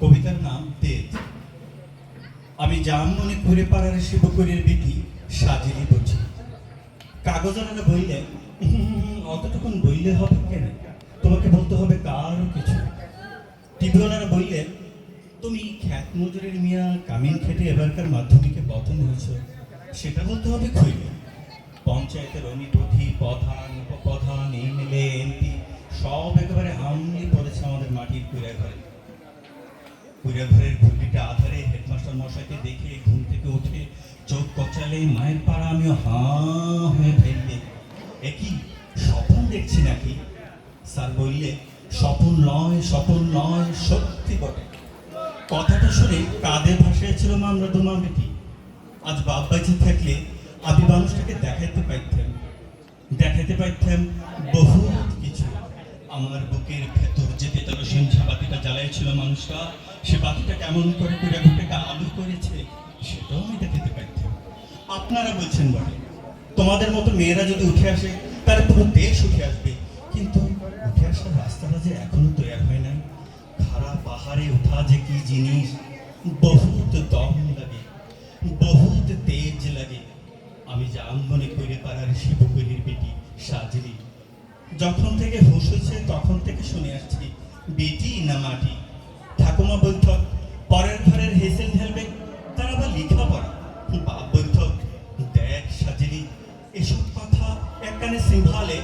কবিতার নাম তেজ। আমি জামমনি ঘুরে পাড়ার শিবপুরের বিধি সাজিলি কাগজানারা বললেন "হুম, অতটুকুন বললে হবে কেন? তোমাকে বলতে হবে কারও কিছু। টিভিওয়ালারা বললেন তুমি খ্যাত মজুরের মিয়া কামিন খেটে এবারকার মাধ্যমিকে বতন হয়েছ সেটা বলতে হবে খুঁজে পঞ্চায়েতের অনিপথি প্রধান উপপ্রধান এমএলএ এমপি সব একেবারে হামলি পড়েছে আমাদের মাটির কুড়ে ঘরে কুড়ে ঘরের ঘুটিটা আধারে হেডমাস্টার মশাইকে দেখে ঘুম থেকে উঠে চোখ কচালে, মায়ের পাড়া আমিও হাঁ হয়ে ফেললে। একই স্বপ্ন দেখছি নাকি? স্যার বললে, স্বপন নয় স্বপন নয়, সত্যি বটে। কথাটা শুনে কাঁধে ভাসিয়েছিল আমরা দুমা বেটি আজ বাপ বেঁচে থাকলে আমি মানুষটাকে দেখাইতে পাইতাম। দেখাইতে পাইতাম বহুত কিছু। আমার বুকের বাতিটা জ্বালাইছিল মানুষটা সে বাতিটা কেমন করে করে বুকেটা আলু করেছে, সেটাও আমি দেখাতে পাইতাম আপনারা বলছেন বটে, তোমাদের মতো মেয়েরা যদি উঠে আসে, তাহলে পুরো দেশ উঠে আসবে। কিন্তু উঠে আসার রাস্তাটা যে এখনও তৈরি হয় নাই খারাপ পাহাড়ে ওঠা যে কি জিনিস, বহুত দম লাগে, বহুত তেজ লাগে। আমি জান মনে করে পাড়ার শিবপুরীর বেটি সাজরি, যখন থেকে হুঁশ হয়েছে তখন থেকে শুনে আসছি, বেটি না মাটি। ঠাকুমা বৈঠক, পরের ঘরের হেসেল ঢেলবে, তারা আবার লেখাপড়া। বাপ বৈঠক, দেখ সাজিনি, এসব কথা এক কানে সিংহালে